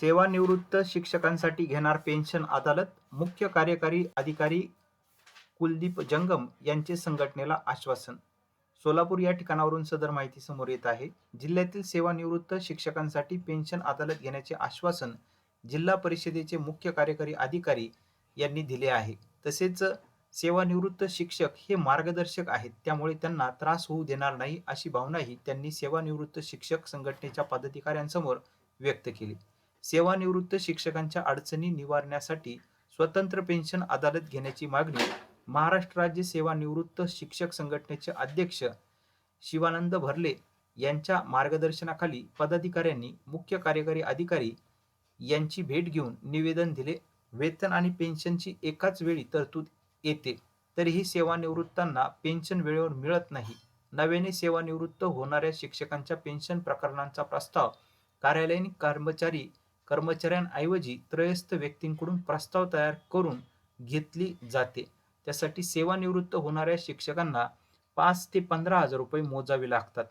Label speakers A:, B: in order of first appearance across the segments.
A: सेवानिवृत्त शिक्षकांसाठी घेणार पेन्शन अदालत मुख्य कार्यकारी अधिकारी कुलदीप जंगम यांचे संघटनेला आश्वासन. सोलापूर या ठिकाणावरून सदर माहिती समोर येत आहे. जिल्ह्यातील सेवानिवृत्त शिक्षकांसाठी पेन्शन अदालत घेण्याचे आश्वासन जिल्हा परिषदेचे मुख्य कार्यकारी अधिकारी यांनी दिले आहे. तसेच सेवानिवृत्त शिक्षक हे मार्गदर्शक आहेत. त्यामुळे त्यांना त्रास होऊ देणार नाही अशी भावनाही त्यांनी सेवानिवृत्त शिक्षक संघटनेच्या पदाधिकाऱ्यांसमोर व्यक्त केली. सेवानिवृत्त शिक्षकांच्या अडचणी निवारण्यासाठी स्वतंत्र पेन्शन अदालत घेण्याची मागणी महाराष्ट्र राज्य सेवानिवृत्त शिक्षक संघटनेचे अध्यक्ष शिवानंद भरले यांच्या मार्गदर्शनाखाली पदाधिकाऱ्यांनी मुख्य कार्यकारी अधिकारी यांची भेट घेऊन निवेदन दिले. वेतन आणि पेन्शनची एकाच वेळी तरतूद येते. तरीही सेवानिवृत्तांना पेन्शन वेळेवर मिळत नाही. नव्याने सेवानिवृत्त होणाऱ्या शिक्षकांच्या पेन्शन प्रकरणांचा प्रस्ताव कार्यालयीन कर्मचारी कर्मचाऱ्यांऐवजी त्रयस्थ व्यक्तींकडून प्रस्ताव तयार करून घेतली जाते. त्यासाठी सेवानिवृत्त होणाऱ्या शिक्षकांना पाच ते पंधरा हजार रुपये मोजावे लागतात.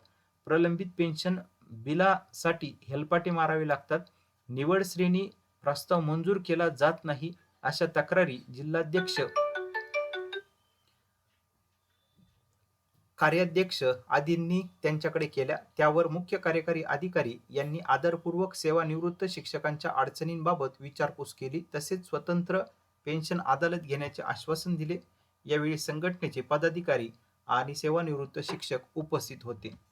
A: प्रलंबित पेन्शन बिलासाठी हेलपाटे मारावे लागतात. निवड श्रेणी प्रस्ताव मंजूर केला जात नाही अशा तक्रारी जिल्हाध्यक्ष कार्याध्यक्ष आदींनी त्यांच्याकडे केल्या. त्यावर मुख्य कार्यकारी अधिकारी यांनी आदरपूर्वक सेवानिवृत्त शिक्षकांच्या अडचणींबाबत विचारपूस केली. तसेच स्वतंत्र पेन्शन अदालत घेण्याचे आश्वासन दिले. यावेळी संघटनेचे पदाधिकारी आणि सेवानिवृत्त शिक्षक उपस्थित होते.